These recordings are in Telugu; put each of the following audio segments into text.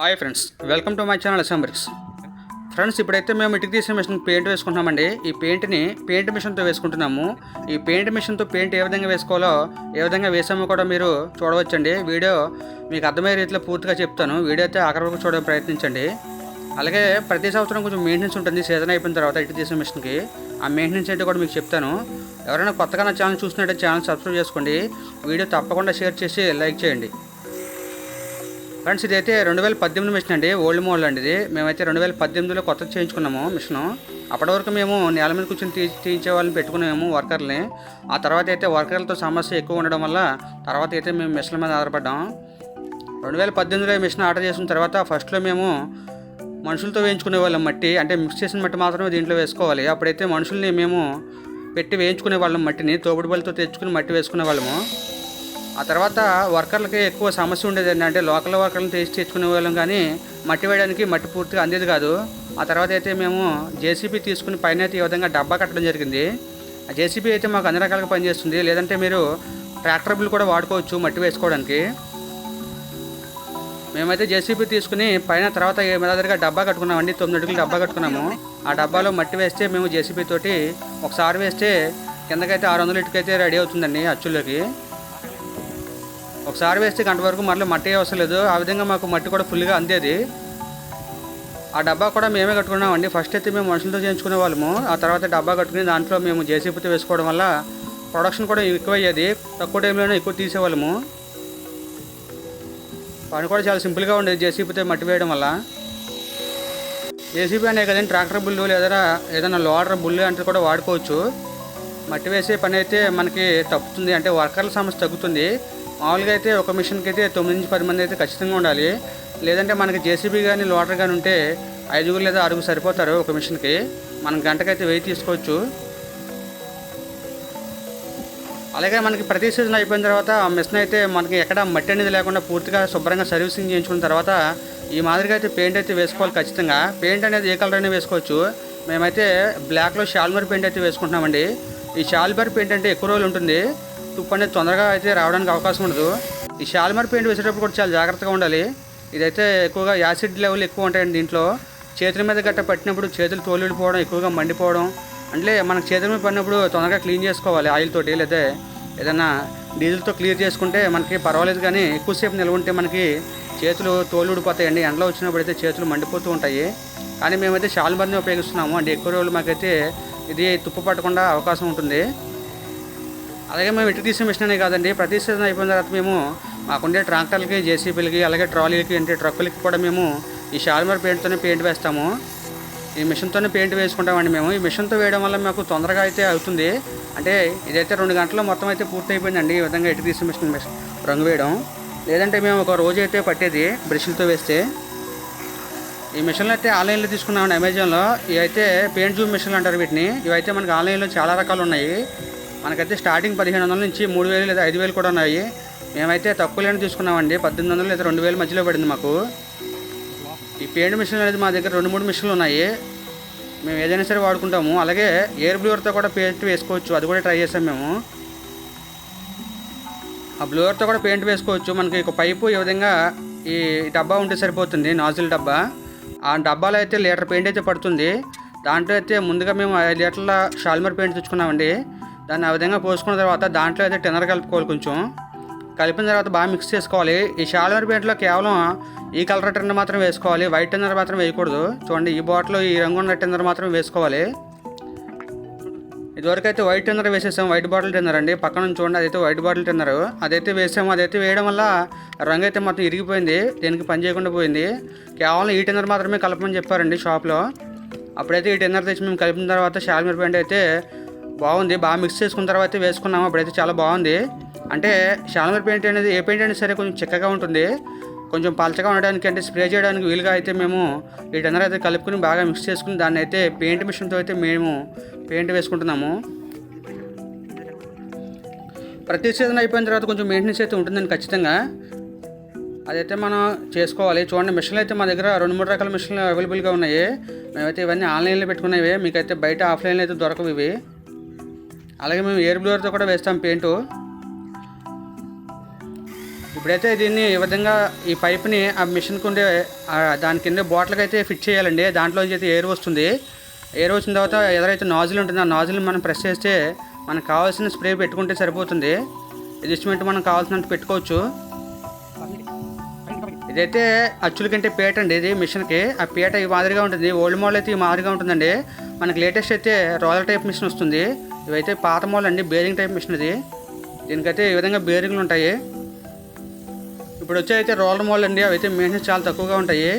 Hi friends welcome to my channel అసెంబ్రిక్స్ friends ఇప్పుడైతే మేము ఇటుక తీసిన మిషన్ పెయింట్ వేసుకుంటున్నామండి. ఈ పెయింట్ని పెయింట్ మిషన్తో వేసుకుంటున్నాము. ఈ పెయింట్ మిషన్తో పెయింట్ ఏ విధంగా వేసుకోవాలో ఏ విధంగా వేసామో కూడా మీరు చూడవచ్చండి. వీడియో మీకు అర్థమయ్యే రీతిలో పూర్తిగా చెప్తాను. వీడియో అయితే అక్కడ వరకు చూడడానికి ప్రయత్నించండి. అలాగే ప్రతి సంవత్సరం కొంచెం మెయింటెనెన్స్ ఉంటుంది. సీజన్ అయిపోయిన తర్వాత ఇటు తీసిన మిషన్కి. ఆ మెయింటెనెన్స్ ఏంటో కూడా మీకు చెప్తాను. ఎవరైనా కొత్తగా నా ఛానల్ చూసినట్టే ఛానల్ సబ్స్క్రైబ్ చేసుకోండి. వీడియో తప్పకుండా షేర్ చేసి లైక్ చేయండి. ఫ్రెండ్స్ ఇదైతే రెండు వేల పద్దెనిమిది మిషన్ అండి ఓల్డ్ మోడల్ అండి ఇది. మేమైతే రెండు వేల పద్దెనిమిదిలో కొత్త చేయించుకున్నాము మిషను. అప్పటి వరకు మేము నేల మీద కూర్చొని తీ తీయించే వాళ్ళని పెట్టుకున్నాము వర్కర్ని ఆ తర్వాత అయితే వర్కర్లతో సమస్య ఎక్కువ ఉండడం వల్ల తర్వాత అయితే మేము మిషన్ల మీద ఆధారపడ్డాం. రెండు వేల పద్దెనిమిదిలో మిషన్ ఆర్డర్ చేసిన తర్వాత ఫస్ట్లో మేము మనుషులతో వేయించుకునే వాళ్ళం మట్టి. అంటే మిక్స్ చేసిన మట్టి మాత్రమే దీంట్లో వేసుకోవాలి. అప్పుడైతే మనుషుల్ని మేము పెట్టి వేయించుకునే వాళ్ళం మట్టిని తోపుడు బలితో తెచ్చుకుని మట్టి వేసుకునే వాళ్ళము ఆ తర్వాత వర్కర్లకి ఎక్కువ సమస్య ఉండేది ఏంటంటే లోకల్ వర్కర్లను తీసి తెచ్చుకునే వాళ్ళం కానీ మట్టి వేయడానికి మట్టి పూర్తిగా అందేది కాదు. ఆ తర్వాత అయితే మేము జేసీబీ తీసుకుని పైన అయితే ఈ విధంగా డబ్బా కట్టడం జరిగింది. ఆ జేసీబీ అయితే మాకు అన్ని రకాలుగా పనిచేస్తుంది. లేదంటే మీరు ట్రాక్టర్ బిల్ కూడా వాడుకోవచ్చు మట్టి వేసుకోవడానికి. మేమైతే జేసీబీ తీసుకుని పైన తర్వాత దగ్గరగా డబ్బా కట్టుకున్నామండి తొమ్మిది అడుగులు డబ్బా కట్టుకున్నాము. ఆ డబ్బాలో మట్టి వేస్తే మేము జేసీబీ తోటి ఒకసారి వేస్తే కిందకైతే ఆరు వందల ఇటుకైతే రెడీ అవుతుందండి అచ్చుల్లోకి. ఒకసారి వేస్తే గంట వరకు మళ్ళీ మట్టి అవసరం లేదు. ఆ విధంగా మాకు మట్టి కూడా ఫుల్గా అందేది. ఆ డబ్బా కూడా మేమే కట్టుకున్నామండి. ఫస్ట్ అయితే మేము మనుషులతో చేయించుకునే వాళ్ళము. ఆ తర్వాత డబ్బా కట్టుకుని దాంట్లో మేము జేసీపీతో వేసుకోవడం వల్ల ప్రొడక్షన్ కూడా ఎక్కువ అయ్యేది తక్కువ టైంలోనే ఎక్కువ తీసేవాళ్ళము. పని కూడా చాలా సింపుల్గా ఉండేది జేసీపీతో మట్టి వేయడం వల్ల. జేసీపీ అనే కదండి ట్రాక్టర్ బుల్లు లేదా ఏదైనా లోడర్ బుల్లు అంటే కూడా వాడుకోవచ్చు. మట్టి వేసే పని అయితే మనకి తప్పుతుంది. అంటే వర్కర్ల సమస్య తగ్గుతుంది. మామూలుగా అయితే ఒక మిషన్కి అయితే తొమ్మిది నుంచి పది మంది అయితే ఖచ్చితంగా ఉండాలి. లేదంటే మనకి జేసీబీ కానీ లోటర్ కానీ ఉంటే ఐదుగురు లేదా ఆరుగురు సరిపోతారు ఒక మిషన్కి. మనం గంటకైతే వెయ్యి తీసుకోవచ్చు. అలాగే మనకి ప్రతి సీజన్ అయిపోయిన తర్వాత ఆ మిషన్ అయితే మనకి ఎక్కడ మట్టి అనేది లేకుండా పూర్తిగా శుభ్రంగా సర్వీసింగ్ చేయించుకున్న తర్వాత ఈ మాదిరిగా అయితే పెయింట్ అయితే వేసుకోవాలి ఖచ్చితంగా. పెయింట్ అనేది ఏ కలర్ అయినా వేసుకోవచ్చు. మేమైతే బ్లాక్లో షాల్మర్ పెయింట్ అయితే వేసుకుంటున్నామండి. ఈ షాల్మర్ పెయింట్ అంటే ఎక్కువ రోజులు ఉంటుంది. తుప్పు అనేది తొందరగా అయితే రావడానికి అవకాశం ఉండదు. ఈ షాల్మర్ పెయింట్ వేసేటప్పుడు కూడా చాలా జాగ్రత్తగా ఉండాలి. ఇదైతే ఎక్కువగా యాసిడ్ లెవెల్ ఎక్కువ ఉంటాయండి దీంట్లో. చేతుల మీద గట్ట పట్టినప్పుడు చేతులు తోలిపోవడం ఎక్కువగా మండిపోవడం. అంటే మనకు చేతుల మీద పడినప్పుడు తొందరగా క్లీన్ చేసుకోవాలి ఆయిల్ తోటి. లేదా ఏదైనా డీజిల్తో క్లియర్ చేసుకుంటే మనకి పర్వాలేదు కానీ ఎక్కువసేపు నిల్వ ఉంటే మనకి చేతులు తోలుడిపోతాయండి ఎండలో వచ్చినప్పుడు అయితే చేతులు మండిపోతూ ఉంటాయి. కానీ మేమైతే షాల్మర్ని ఉపయోగిస్తున్నాము. అంటే ఎక్కువ రోజులు మాకైతే ఇది తుప్పు పట్టకుండా అవకాశం ఉంటుంది. అలాగే మేము ఇటు తీసే మిషన్ అనే కాదండి. ప్రతి సీజన్ అయిపోయిన తర్వాత మేము మాకుండే ట్రాక్టర్లకి జేసీబీలకి అలాగే ట్రాలీలకి అంటే ట్రక్కులకి కూడా మేము ఈ షాల్మర్ పెయింట్తోనే పెయింట్ వేస్తాము. ఈ మిషన్తోనే పెయింట్ వేసుకుంటామండి మేము. ఈ మిషన్తో వేయడం వల్ల మాకు తొందరగా అయితే అవుతుంది. అంటే ఇదైతే రెండు గంటల్లో మొత్తం అయితే పూర్తి అయిపోయిందండి ఈ విధంగా ఇటు తీసే మిషన్ రంగు వేయడం. లేదంటే మేము ఒక రోజు అయితే పట్టేది బ్రష్లతో వేస్తే. ఈ మిషన్లు అయితే ఆన్లైన్లో తీసుకున్నామండి అమెజాన్లో. ఇవైతే పెయింట్ జూమ్ మిషన్లు అంటారు వీటిని. ఇవైతే మనకి ఆన్లైన్లో చాలా రకాలు ఉన్నాయి. మనకైతే స్టార్టింగ్ పదిహేను వందల నుంచి మూడు వేలు లేదా ఐదు వేలు కూడా ఉన్నాయి. మేమైతే తక్కువ లేని తీసుకున్నామండి. పద్దెనిమిది వందలు లేదా రెండు వేల మధ్యలో పడింది మాకు. ఈ పెయింట్ మిషన్ అనేది మా దగ్గర రెండు మూడు మిషన్లు ఉన్నాయి. మేము ఏదైనా సరే వాడుకుంటాము. అలాగే ఎయిర్ బ్లూవర్తో కూడా పెయింట్ వేసుకోవచ్చు. అది కూడా ట్రై చేసాం మేము. ఆ బ్లూవర్తో కూడా పెయింట్ వేసుకోవచ్చు. మనకి ఒక పైపు ఈ విధంగా ఈ డబ్బా ఉంటే సరిపోతుంది నాజిల్ డబ్బా. ఆ డబ్బాలో అయితే లీటర్ పెయింట్ అయితే పడుతుంది. దాంట్లో అయితే ముందుగా మేము ఐదు లీటర్ల షాల్మర్ పెయింట్ తెచ్చుకున్నామండి. దాన్ని ఆ విధంగా పోసుకున్న తర్వాత దాంట్లో అయితే టిన్నర్ కలుపుకోవాలి కొంచెం. కలిపిన తర్వాత బాగా మిక్స్ చేసుకోవాలి. ఈ షాల్మర్ పెయింట్లో కేవలం ఈ కలర్ టెన్నర్ మాత్రం వేసుకోవాలి. వైట్ టెన్నర్ మాత్రం వేయకూడదు. చూడండి ఈ బాటిల్ ఈ రంగు ఉన్న టెన్నర్ మాత్రం వేసుకోవాలి. ఇదివరకు అయితే వైట్ టెన్నర్ వేసేసాం. వైట్ బాటిల్ టెన్నర్ అండి. పక్కన నుంచి చూడండి అదైతే వైట్ బాటిల్ టెన్నర్. అదైతే వేసాము. అదైతే వేయడం వల్ల రంగు అయితే మొత్తం ఇరిగిపోయింది. దేనికి పని చేయకుండా పోయింది. కేవలం ఈ టెన్నర్ మాత్రమే కలపమని చెప్పారండి షాప్లో. అప్పుడైతే ఈ టెన్నర్ తెచ్చి మేము కలిపిన తర్వాత షాల్మీర్ పెయింట్ అయితే బాగుంది. బాగా మిక్స్ చేసుకున్న తర్వాత వేసుకున్నాము. అప్పుడైతే చాలా బాగుంది. అంటే షాల్మీర్ పెయింట్ అనేది ఏ పెయింట్ అయినా సరే కొంచెం చిక్కగా ఉంటుంది. కొంచెం పలచగా ఉండడానికి అంటే స్ప్రే చేయడానికి వీలుగా అయితే మేము ఈ టెన్నర్ అయితే కలుపుకుని బాగా మిక్స్ చేసుకుని దాన్ని అయితే పెయింట్ మిషన్తో అయితే మేము పెయింట్ వేసుకుంటున్నాము. ప్రతి సీజన్ అయిపోయిన తర్వాత కొంచెం మెయింటెనెన్స్ అయితే ఉంటుందండి ఖచ్చితంగా. అదైతే మనం చేసుకోవాలి. చూడండి మిషన్లు అయితే మా దగ్గర రెండు మూడు రకాల మిషన్లు అవైలబుల్గా ఉన్నాయి. మేమైతే ఇవన్నీ ఆన్లైన్లో పెట్టుకునేవి. మీకైతే బయట ఆఫ్లైన్లో అయితే దొరకవు ఇవి. అలాగే మేము ఎయిర్ బ్లూర్తో కూడా వేస్తాం పెయింటు ఇప్పుడైతే దీన్ని ఈ విధంగా ఈ పైప్ని ఆ మిషన్కి ఉండే దాని కింద బాటిల్కి అయితే ఫిట్ చేయాలండి. దాంట్లోంచి అయితే ఎయిర్ వస్తుంది. ఎయిర్ వచ్చిన తర్వాత ఎదరైతే నాజిల్ ఉంటుంది ఆ నాజిల్ని మనం ప్రెస్ చేస్తే మనకు కావాల్సిన స్ప్రే పెట్టుకుంటే సరిపోతుంది. అడ్జస్ట్మెంట్ మనం కావాల్సినట్టు పెట్టుకోవచ్చు. ఇదైతే అచ్చుల కంటే పీట అండి ఇది మిషన్కి ఆ పీట ఈ మాదిరిగా ఉంటుంది. ఓల్డ్ మోడల్ అయితే ఈ మాదిరిగా ఉంటుందండి. మనకి లేటెస్ట్ అయితే రోలర్ టైప్ మిషన్ వస్తుంది. ఇవైతే పాత మోడల్ అండి బేరింగ్ టైప్ మిషన్ ఇది. దీనికైతే ఈ విధంగా బేరింగ్లు ఉంటాయి. ఇప్పుడు వచ్చే అయితే రోలర్ మోడల్ అండి అవి అయితే మెయింటెనెన్స్ చాలా తక్కువగా ఉంటాయి.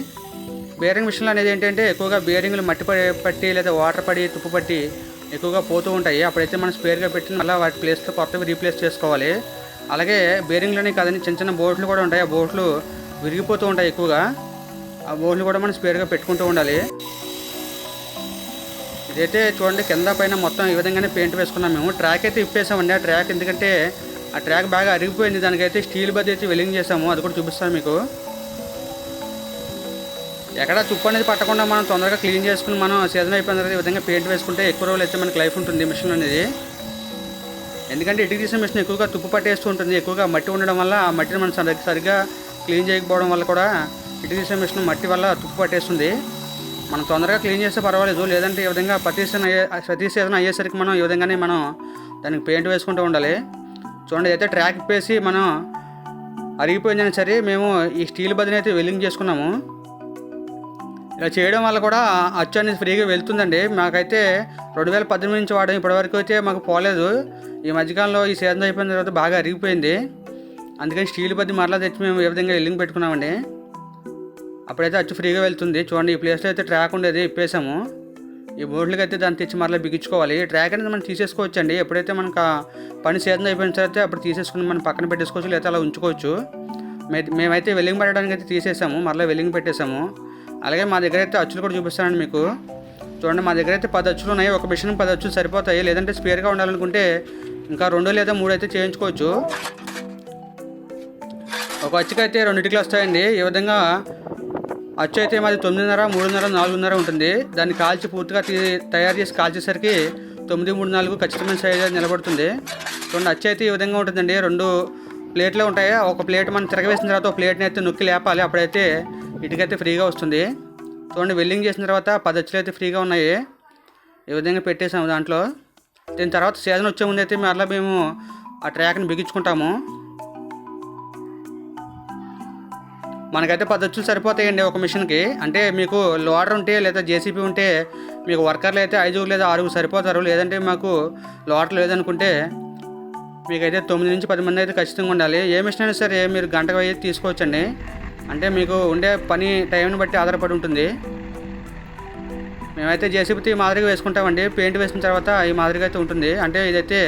బేరింగ్ మిషన్లు అనేది ఏంటంటే ఎక్కువగా బేరింగ్లు మట్టి పట్టి లేదా వాటర్ పడి తుప్పు పట్టి ఎక్కువగా పోతూ ఉంటాయి. అప్పుడైతే మనం స్పేర్గా పెట్టి మళ్ళీ వాటి ప్లేస్లో కొత్తవి రీప్లేస్ చేసుకోవాలి. అలాగే బేరింగ్లోనే కాదని చిన్న చిన్న బోట్లు కూడా ఉంటాయి. ఆ బోట్లు విరిగిపోతూ ఉంటాయి ఎక్కువగా. ఆ బోట్లు కూడా మనం స్పేర్గా పెట్టుకుంటూ ఉండాలి. ఇదైతే చూడండి కింద పైన మొత్తం ఈ విధంగానే పెయింట్ వేసుకున్నాం మేము. ట్రాక్ అయితే ఇప్పేసామండి ఆ ట్రాక్. ఎందుకంటే ఆ ట్రాక్ బాగా అరిగిపోయింది. దానికైతే స్టీల్ బద్ద అయితే వెలింగ్ చేసాము అది కూడా చూపిస్తాను మీకు. ఎక్కడ తుప్పు అనేది పట్టకుండా మనం తొందరగా క్లీన్ చేసుకుని మనం సీజన్ అయిపోయిన తర్వాత ఈ విధంగా పెయింట్ వేసుకుంటే ఎక్కువ రోజులు అయితే మనకి లైఫ్ ఉంటుంది మిషన్ అనేది. ఎందుకంటే ఇటుక తీసిన మిషన్ ఎక్కువగా తుప్పు పట్టేస్తూ ఉంటుంది. ఎక్కువగా మట్టి ఉండడం వల్ల ఆ మట్టిని మనం సరిగ్గా క్లీన్ చేయకపోవడం వల్ల కూడా ఇటుక తీసిన మిషన్ మట్టి వల్ల తుప్పు పట్టేస్తుంది. మనం తొందరగా క్లీన్ చేస్తే పర్వాలేదు. లేదంటే ఈ విధంగా ప్రతి సీజన్ అయ్యే ప్రతి సీజన్ అయ్యేసరికి మనం ఈ విధంగానే మనం దానికి పెయింట్ వేసుకుంటూ ఉండాలి. చూడండి అయితే ట్రాక్ వేసి మనం అరిగిపోయిందని సరే మేము ఈ స్టీల్ బదిని అయితే వెల్లింగ్ చేసుకున్నాము. ఇలా చేయడం వల్ల కూడా అచ్చు అనేది ఫ్రీగా వెళ్తుందండి. మాకైతే రెండు వేల పద్దెనిమిది నుంచి వాడడం ఇప్పటివరకు అయితే మాకు పోలేదు. ఈ మధ్యకాలంలో ఈ సీజన్ అయిపోయిన తర్వాత బాగా అరిగిపోయింది. అందుకని స్టీల్ బద్ది మరలా తెచ్చి మేము ఏ విధంగా వెల్లింగ్ పెట్టుకున్నామండి. అప్పుడైతే అచ్చు ఫ్రీగా వెళ్తుంది. చూడండి ఈ ప్లేస్లో అయితే ట్రాక్ ఉండేది ఇప్పేసాము. ఈ బోర్డులకి అయితే దాన్ని తెచ్చి మరలా బిగించుకోవాలి. ఈ ట్రాక్ అనేది మనం తీసేసుకోవచ్చు అండి ఎప్పుడైతే మనకు పని సీజన్ అయిపోయిన తర్వాత అప్పుడు తీసేసుకుని మనం పక్కన పెట్టేసుకోవచ్చు లేదా అలా ఉంచుకోవచ్చు. మేమైతే వెల్లింగ్ పెట్టడానికి అయితే తీసేసాము మరలా వెల్లింగ్ పెట్టేసాము. అలాగే మా దగ్గర అయితే అచ్చులు కూడా చూపిస్తానండి మీకు. చూడండి మా దగ్గర అయితే పది అచ్చులు ఉన్నాయి. ఒక మిషన్ పది అచ్చులు సరిపోతాయి. లేదంటే స్పేర్గా ఉండాలనుకుంటే ఇంకా రెండు లేదా మూడు అయితే చేయించుకోవచ్చు. ఒక అచ్చుకి అయితే రెండింటికి వస్తాయండి. ఈ విధంగా అచ్చు అయితే మాది తొమ్మిదిన్నర మూడున్నర నాలుగున్నర ఉంటుంది. దాన్ని కాల్చి పూర్తిగా తయారు చేసి కాల్చేసరికి తొమ్మిది మూడు నాలుగు ఖచ్చితమైన సైజ్ నిలబడుతుంది. చూడండి అచ్చు అయితే ఈ విధంగా ఉంటుందండి. రెండు ప్లేట్లు ఉంటాయి. ఒక ప్లేట్ మనం తిరగవేసిన తర్వాత ఒక ప్లేట్ని అయితే నొక్కి లేపాలి. అప్పుడైతే ఇటుకైతే ఫ్రీగా వస్తుంది. చూడండి వెల్లింగ్ చేసిన తర్వాత పది అచ్చులు అయితే ఫ్రీగా ఉన్నాయి. ఈ విధంగా పెట్టేసాము దాంట్లో. దీని తర్వాత సీజన్ వచ్చే ముందు అయితే మరలా మేము ఆ ట్రాక్ని బిగించుకుంటాము. మనకైతే పద్ధతులు సరిపోతాయండి ఒక మిషన్కి. అంటే మీకు లోడర్ ఉంటే లేదా జేసీబీ ఉంటే మీకు వర్కర్లు అయితే ఐదుగురు లేదా ఆరుగురు సరిపోతారు. లేదంటే మాకు లోడర్ లేదనుకుంటే మీకైతే తొమ్మిది నుంచి పది మంది అయితే ఖచ్చితంగా ఉండాలి. ఏ మిషన్ అయినా సరే మీరు గంటకు అయితే తీసుకోవచ్చండి. అంటే మీకు ఉండే పని టైంని బట్టి ఆధారపడి ఉంటుంది. మేమైతే జేసీబీతో ఈ మాదిరిగా వేసుకుంటామండి. పెయింట్ వేసిన తర్వాత ఈ మాదిరిగా అయితే ఉంటుంది. అంటే ఇదైతే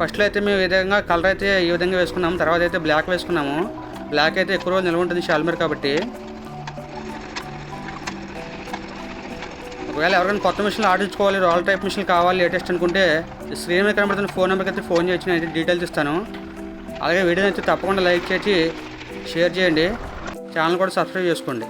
ఫస్ట్లో అయితే మేము ఈ విధంగా కలర్ అయితే ఈ విధంగా వేసుకున్నాము తర్వాత అయితే బ్లాక్ వేసుకున్నాము. బ్లాక్ అయితే ఎక్కువ రోజులు నిల్వ ఉంటుంది షాల్మర్ కాబట్టి. ఒకవేళ ఎవరైనా కొత్త మిషన్లు ఆర్డర్ ఇచ్చుకోవాలి రాయల్ టైప్ మిషన్ కావాలి లేటెస్ట్ అనుకుంటే స్క్రీన్ మీద కనబడుతున్న ఫోన్ నెంబర్కి అయితే ఫోన్ చేసి నేను డీటెయిల్స్ ఇస్తాను. అలాగే వీడియోని అయితే తప్పకుండా లైక్ చేసి షేర్ చేయండి. ఛానల్ కూడా సబ్స్క్రైబ్ చేసుకోండి.